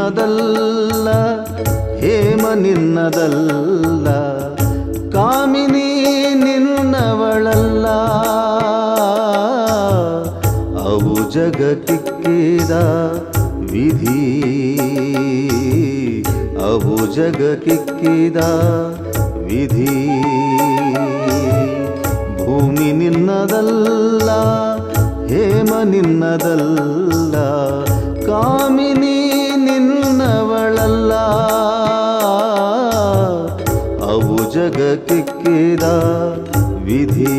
ನಿನ್ನದಲ್ಲ, ಹೇಮ ನಿನ್ನದಲ್ಲ, ಕಾಮಿನಿ ನಿನ್ನವಳಲ್ಲ. ಅವು ಜಗಕ್ಕಿಕ್ಕಿದ ವಿಧಿ, ಅವು ಜಗಕ್ಕಿಕ್ಕಿದ ವಿಧಿ. ಭೂಮಿ ನಿನ್ನದಲ್ಲ, ಹೇಮ ನಿನ್ನದಲ್ಲ ಜಗಕ್ಕಿಕ್ಕಿದ ವಿಧಿ.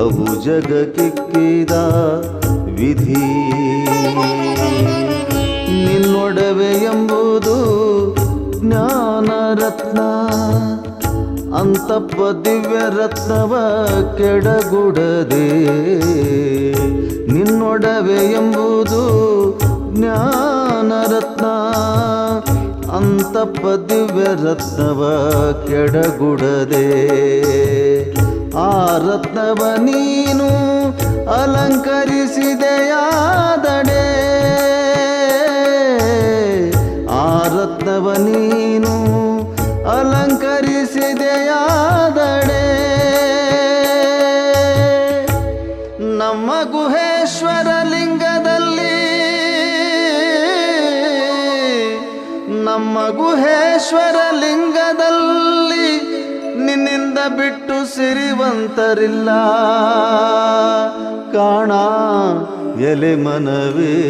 ಅವು ಜಗಕ್ಕಿಕ್ಕಿದ ವಿಧಿ. ನಿನ್ನೊಡವೆ ಎಂಬುದು ಜ್ಞಾನರತ್ನ ಅಂತಪ್ಪ ದಿವ್ಯ ರತ್ನವ ಕೆಡಗುಡದೆ. ನಿನ್ನೊಡವೆ ಎಂಬುದು ಜ್ಞಾನರತ್ನ ಅಂತಪ್ಪ ದಿವ್ಯ ರತ್ನವ ಕೆಡಗುಡದೆ. ಆ ರತ್ನವ ನೀನು ಅಲಂಕರಿಸಿದೆಯಾದಡೆ ನಮ್ಮ ಗುಹೇಶ್ವರ ಲಿಂಗದಲ್ಲಿ ನಿನ್ನಿಂದ ಬಿಟ್ಟು ಸಿರಿವಂತರಿಲ್ಲ. ಕಾಣ, ಎಲೆ ಮನವೇ.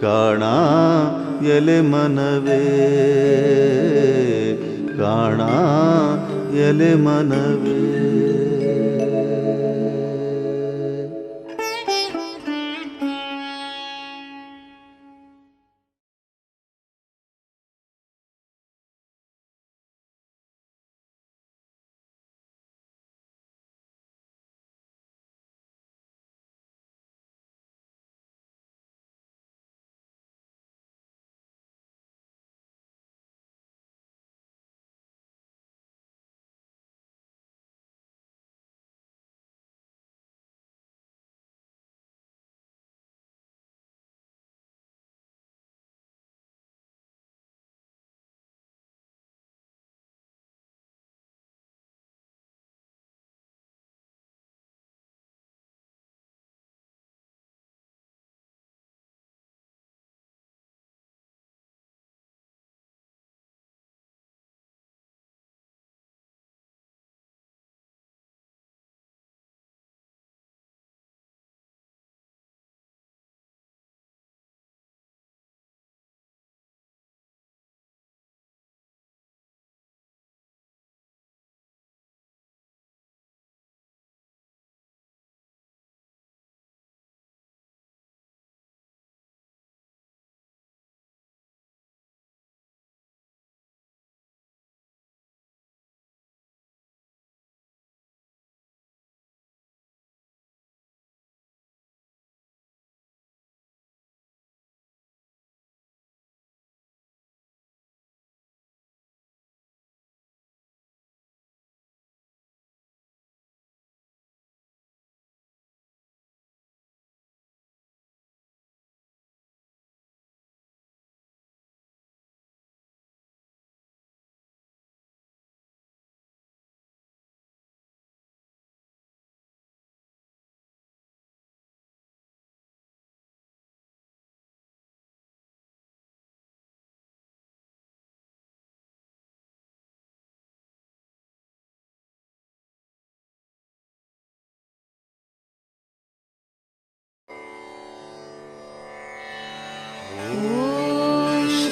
ಕಾಣ, ಎಲೆ ಮನವೇ. ಕಾಣ, ಎಲೆ ಮನವೇ.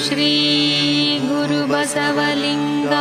श्रीगुरुबसवलिङ्ग